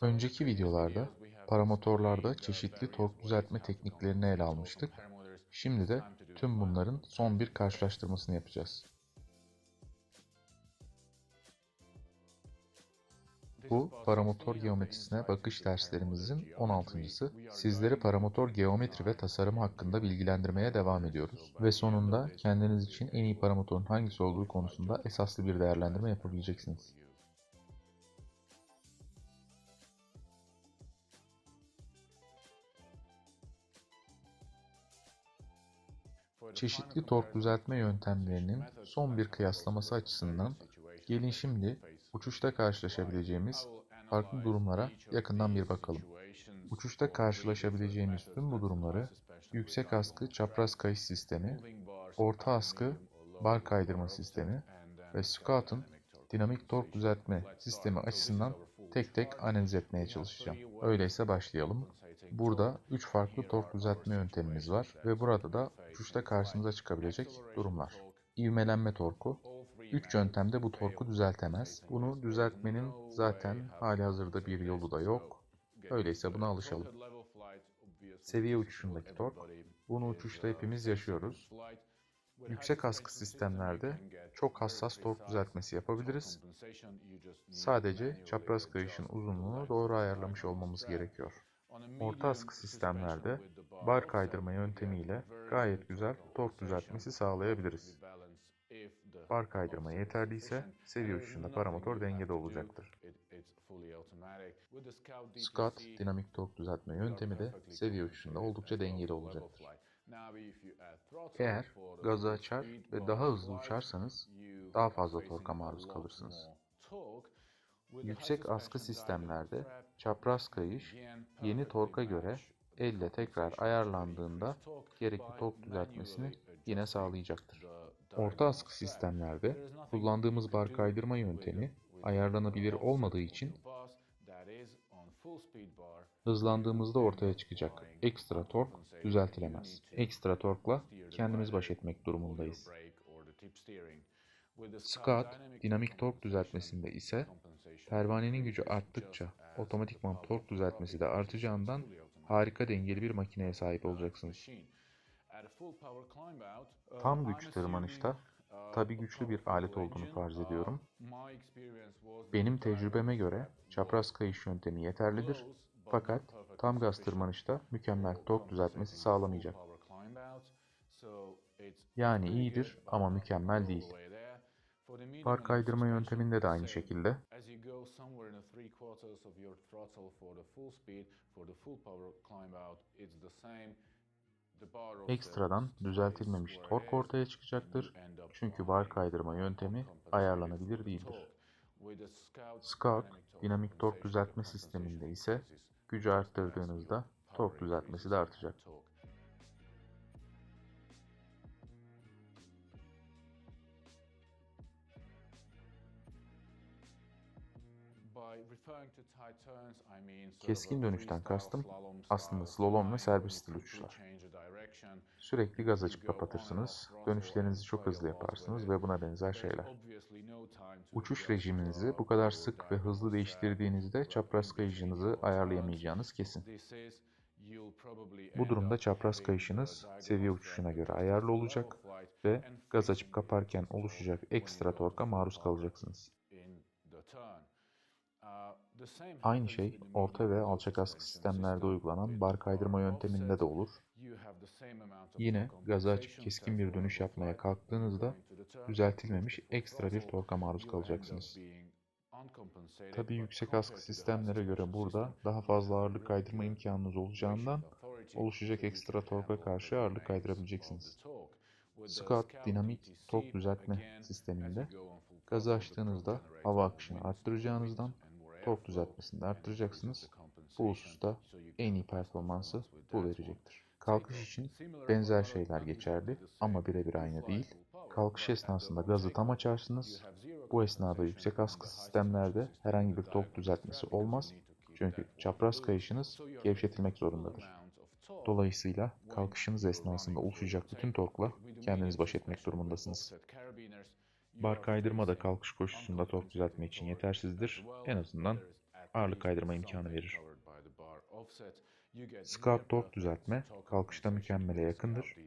Önceki videolarda paramotorlarda çeşitli tork düzeltme tekniklerini ele almıştık. Şimdi de tüm bunların son bir karşılaştırmasını yapacağız. Bu paramotor geometrisine bakış derslerimizin 16.sı. Sizleri paramotor geometri ve tasarımı hakkında bilgilendirmeye devam ediyoruz. Ve sonunda kendiniz için en iyi paramotorun hangisi olduğu konusunda esaslı bir değerlendirme yapabileceksiniz. Çeşitli tork düzeltme yöntemlerinin son bir kıyaslaması açısından gelin şimdi uçuşta karşılaşabileceğimiz farklı durumlara yakından bir bakalım. Uçuşta karşılaşabileceğimiz tüm bu durumları yüksek askı çapraz kayış sistemi, orta askı bar kaydırma sistemi ve Scout'un dinamik tork düzeltme sistemi açısından tek tek analiz etmeye çalışacağım. Öyleyse başlayalım. Burada 3 farklı tork düzeltme yöntemimiz var ve burada da uçuşta karşımıza çıkabilecek durumlar. İvmelenme torku. 3 yöntemde bu torku düzeltemez. Bunu düzeltmenin zaten hali hazırda bir yolu da yok. Öyleyse buna alışalım. Seviye uçuşundaki tork. Bunu uçuşta hepimiz yaşıyoruz. Yüksek askı sistemlerde çok hassas tork düzeltmesi yapabiliriz. Sadece çapraz kayışın uzunluğunu doğru ayarlamış olmamız gerekiyor. Orta askı sistemlerde bar kaydırma yöntemiyle gayet güzel tork düzeltmesi sağlayabiliriz. Bar kaydırma yeterliyse seviye uçuşunda paramotor dengede olacaktır. Scott dinamik tork düzeltme yöntemi de seviye uçuşunda oldukça dengeli olacaktır. Eğer gazı açar ve daha hızlı uçarsanız daha fazla torka maruz kalırsınız. Yüksek askı sistemlerde çapraz kayış yeni torka göre elle tekrar ayarlandığında gerekli tork düzeltmesini yine sağlayacaktır. Orta askı sistemlerde kullandığımız bar kaydırma yöntemi ayarlanabilir olmadığı için hızlandığımızda ortaya çıkacak ekstra tork düzeltilemez. Ekstra torkla kendimiz baş etmek durumundayız. Scott dinamik tork düzeltmesinde ise pervanenin gücü arttıkça otomatikman tork düzeltmesi de artacağından harika dengeli bir makineye sahip olacaksınız. Tam güç tırmanışta tabi güçlü bir alet olduğunu farz ediyorum. Benim tecrübeme göre çapraz kayış yöntemi yeterlidir fakat tam gaz tırmanışta mükemmel tork düzeltmesi sağlamayacak. Yani iyidir ama mükemmel değil. Bar kaydırma yönteminde de aynı şekilde. Ekstradan düzeltilmemiş tork ortaya çıkacaktır. Çünkü bar kaydırma yöntemi ayarlanabilir değildir. Scout dinamik tork düzeltme sisteminde ise gücü arttırdığınızda tork düzeltmesi de artacak. Keskin dönüşten kastım aslında slalom ve serbest stil uçuşlar. Sürekli gaz açıp kapatırsınız, dönüşlerinizi çok hızlı yaparsınız ve buna benzer şeyler. Uçuş rejiminizi bu kadar sık ve hızlı değiştirdiğinizde çapraz kayışınızı ayarlayamayacağınız kesin. Bu durumda çapraz kayışınız seviye uçuşuna göre ayarlı olacak ve gaz açıp kaparken oluşacak ekstra torka maruz kalacaksınız. Aynı şey orta ve alçak askı sistemlerde uygulanan bar kaydırma yönteminde de olur. Yine gazı açıp keskin bir dönüş yapmaya kalktığınızda düzeltilmemiş ekstra bir torka maruz kalacaksınız. Tabi yüksek askı sistemlere göre burada daha fazla ağırlık kaydırma imkanınız olacağından oluşacak ekstra torka karşı ağırlık kaydırabileceksiniz. Scott dinamik tork düzeltme sisteminde gazı açtığınızda hava akışını arttıracağınızdan tork düzeltmesini de arttıracaksınız. Bu hususta en iyi performansı bu verecektir. Kalkış için benzer şeyler geçerli ama birebir aynı değil. Kalkış esnasında gazı tam açarsınız. Bu esnada yüksek askı sistemlerde herhangi bir tork düzeltmesi olmaz. Çünkü çapraz kayışınız gevşetilmek zorundadır. Dolayısıyla kalkışınız esnasında oluşacak bütün torkla kendiniz baş etmek durumundasınız. Bar kaydırma da kalkış koşusunda tork düzeltme için yetersizdir. En azından ağırlık kaydırma imkanı verir. Scout tork düzeltme kalkışta mükemmele yakındır.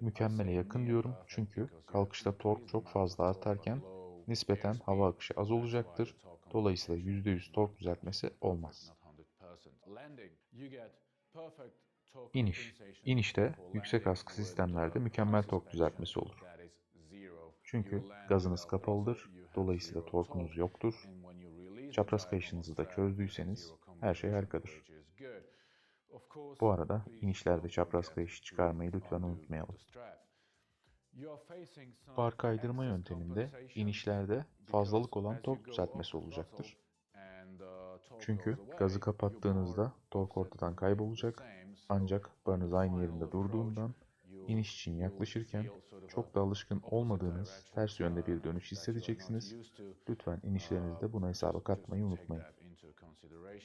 Mükemmele yakın diyorum çünkü kalkışta tork çok fazla artarken nispeten hava akışı az olacaktır. Dolayısıyla %100 tork düzeltmesi olmaz. İniş. İnişte yüksek askı sistemlerde mükemmel tork düzeltmesi olur. Çünkü gazınız kapalıdır, dolayısıyla torkunuz yoktur. Çapraz kayışınızı da çözdüyseniz her şey harikadır. Bu arada inişlerde çapraz kayışı çıkarmayı lütfen unutmayalım. Bar kaydırma yönteminde inişlerde fazlalık olan tork düzeltmesi olacaktır. Çünkü gazı kapattığınızda tork ortadan kaybolacak ancak barınız aynı yerinde durduğundan iniş için yaklaşırken çok da alışkın olmadığınız ters yönde bir dönüş hissedeceksiniz. Lütfen inişlerinizde buna hesaba katmayı unutmayın.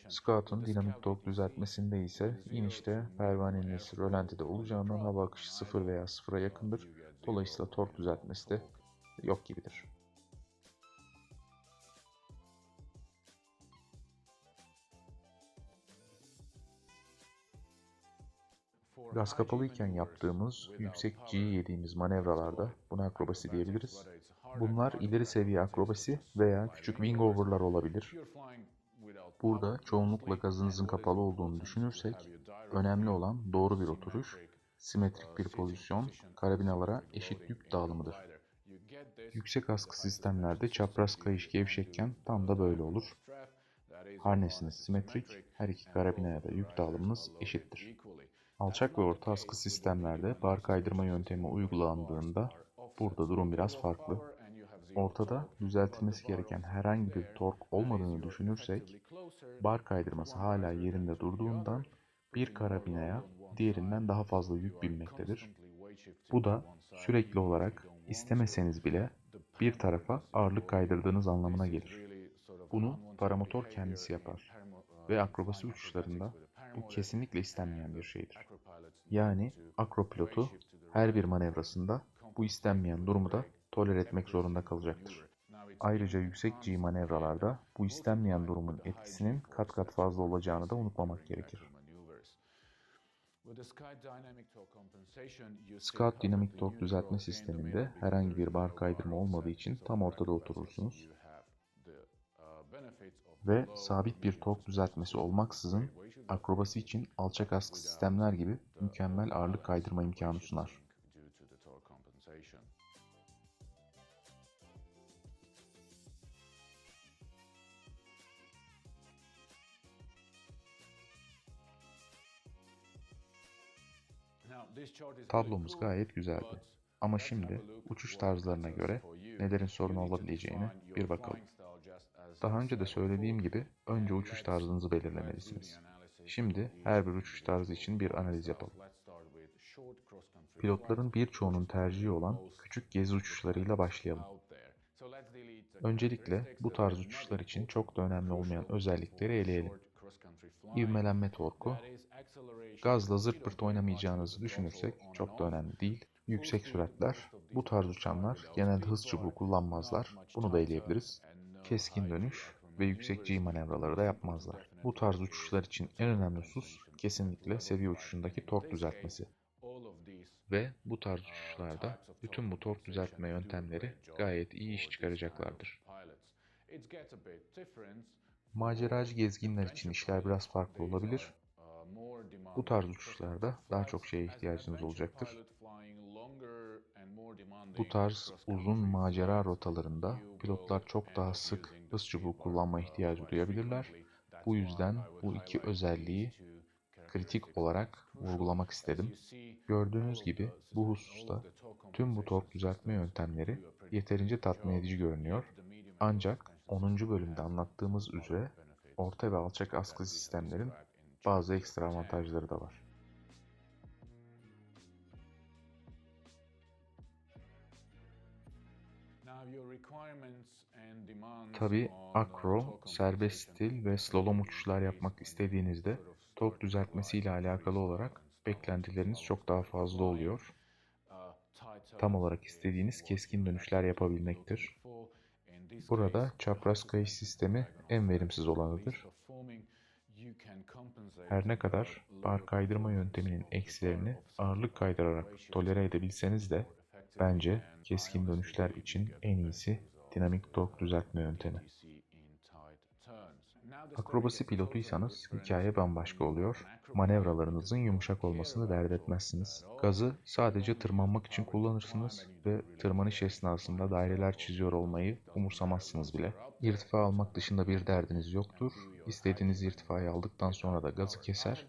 Scout'un dinamik tork düzeltmesinde ise inişte pervaneniz rölantide olacağından hava akışı sıfır veya sıfıra yakındır. Dolayısıyla tork düzeltmesi de yok gibidir. Gaz kapalıyken yaptığımız yüksek G yediğimiz manevralarda buna akrobasi diyebiliriz. Bunlar ileri seviye akrobasi veya küçük wing over'lar olabilir. Burada çoğunlukla gazınızın kapalı olduğunu düşünürsek, önemli olan doğru bir oturuş, simetrik bir pozisyon, karabinalara eşit yük dağılımıdır. Yüksek askı sistemlerde çapraz kayış gevşekken tam da böyle olur. Harnesiniz simetrik, her iki karabinaya da yük dağılımınız eşittir. Alçak ve orta askı sistemlerde bar kaydırma yöntemi uygulandığında burada durum biraz farklı. Ortada düzeltilmesi gereken herhangi bir tork olmadığını düşünürsek, bar kaydırması hala yerinde durduğundan bir karabinaya diğerinden daha fazla yük binmektedir. Bu da sürekli olarak istemeseniz bile bir tarafa ağırlık kaydırdığınız anlamına gelir. Bunu paramotor kendisi yapar ve akrobasi uçuşlarında bu kesinlikle istenmeyen bir şeydir. Yani akropilotu her bir manevrasında bu istenmeyen durumu da tolere etmek zorunda kalacaktır. Ayrıca yüksek G manevralarda bu istenmeyen durumun etkisinin kat kat fazla olacağını da unutmamak gerekir. Scout dinamik tork düzeltme sisteminde herhangi bir bar kaydırma olmadığı için tam ortada oturursunuz ve sabit bir tork düzeltmesi olmaksızın akrobasi için alçak askı sistemler gibi mükemmel ağırlık kaydırma imkanı sunar. Tablomuz gayet güzeldi. Ama şimdi uçuş tarzlarına göre nelerin sorun olabileceğine bir bakalım. Daha önce de söylediğim gibi önce uçuş tarzınızı belirlemelisiniz. Şimdi her bir uçuş tarzı için bir analiz yapalım. Pilotların birçoğunun tercihi olan küçük gezi uçuşlarıyla başlayalım. Öncelikle bu tarz uçuşlar için çok da önemli olmayan özellikleri eleyelim. İvmelenme torku, gazla zırt pırt oynamayacağınızı düşünürsek çok da önemli değil. Yüksek süratler, bu tarz uçanlar genelde hız çubuğu kullanmazlar, bunu da eleyebiliriz. Keskin dönüş ve yüksek G manevraları da yapmazlar. Bu tarz uçuşlar için en önemli husus kesinlikle seviye uçuşundaki tork düzeltmesi. Ve bu tarz uçuşlarda bütün bu tork düzeltme yöntemleri gayet iyi iş çıkaracaklardır. Maceracı gezginler için işler biraz farklı olabilir. Bu tarz uçuşlarda daha çok şeye ihtiyacınız olacaktır. Bu tarz uzun macera rotalarında pilotlar çok daha sık hız çubuğu kullanma ihtiyacı duyabilirler. Bu yüzden bu iki özelliği kritik olarak vurgulamak istedim. Gördüğünüz gibi bu hususta tüm bu tork düzeltme yöntemleri yeterince tatmin edici görünüyor. Ancak 10. bölümde anlattığımız üzere orta ve alçak askı sistemlerin bazı ekstra avantajları da var. Tabi akro, serbest stil ve slalom uçuşlar yapmak istediğinizde tork düzeltmesiyle alakalı olarak beklentileriniz çok daha fazla oluyor. Tam olarak istediğiniz keskin dönüşler yapabilmektir. Burada çapraz kayış sistemi en verimsiz olanıdır. Her ne kadar bar kaydırma yönteminin eksilerini ağırlık kaydırarak tolere edebilseniz de bence keskin dönüşler için en iyisi dinamik tork düzeltme yöntemi. Akrobasi pilotuysanız hikaye bambaşka oluyor. Manevralarınızın yumuşak olmasını dert etmezsiniz. Gazı sadece tırmanmak için kullanırsınız ve tırmanış esnasında daireler çiziyor olmayı umursamazsınız bile. İrtifa almak dışında bir derdiniz yoktur. İstediğiniz irtifayı aldıktan sonra da gazı keser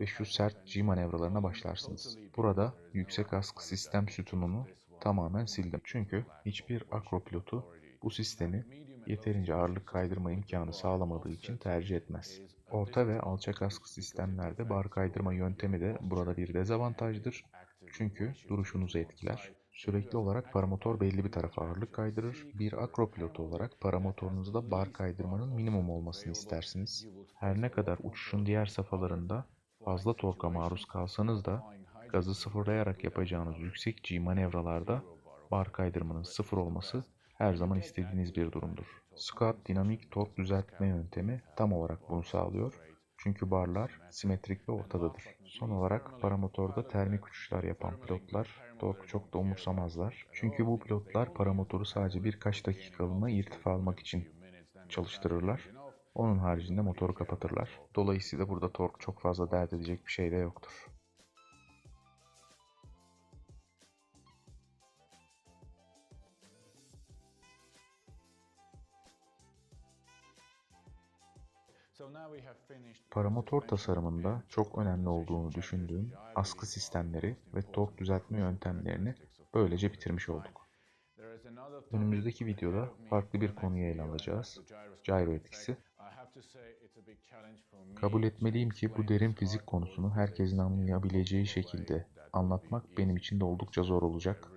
ve şu sert G manevralarına başlarsınız. Burada yüksek askı sistem sütununu tamamen sildim. Çünkü hiçbir akropilotu bu sistemi yeterince ağırlık kaydırma imkanı sağlamadığı için tercih etmez. Orta ve alçak askı sistemlerde bar kaydırma yöntemi de burada bir dezavantajdır. Çünkü duruşunuzu etkiler. Sürekli olarak paramotor belli bir tarafa ağırlık kaydırır. Bir akropilotu olarak paramotorunuzda bar kaydırmanın minimum olmasını istersiniz. Her ne kadar uçuşun diğer safhalarında fazla torka maruz kalsanız da gazı sıfırlayarak yapacağınız yüksek G manevralarda bar kaydırmanın sıfır olması her zaman istediğiniz bir durumdur. Scott dinamik tork düzeltme yöntemi tam olarak bunu sağlıyor. Çünkü barlar simetrik ve ortadadır. Son olarak paramotorda termik uçuşlar yapan pilotlar torku çok da umursamazlar. Çünkü bu pilotlar paramotoru sadece birkaç dakikalığına irtifa almak için çalıştırırlar. Onun haricinde motoru kapatırlar. Dolayısıyla burada tork çok fazla dert edecek bir şey de yoktur. Paramotor tasarımında çok önemli olduğunu düşündüğüm askı sistemleri ve tork düzeltme yöntemlerini böylece bitirmiş olduk. Önümüzdeki videoda farklı bir konuyu ele alacağız. Gyro etkisi. Kabul etmeliyim ki bu derin fizik konusunu herkesin anlayabileceği şekilde anlatmak benim için de oldukça zor olacak.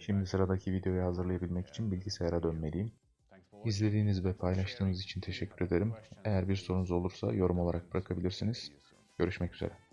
Şimdi sıradaki videoyu hazırlayabilmek için bilgisayara dönmeliyim. İzlediğiniz ve paylaştığınız için teşekkür ederim. Eğer bir sorunuz olursa yorum olarak bırakabilirsiniz. Görüşmek üzere.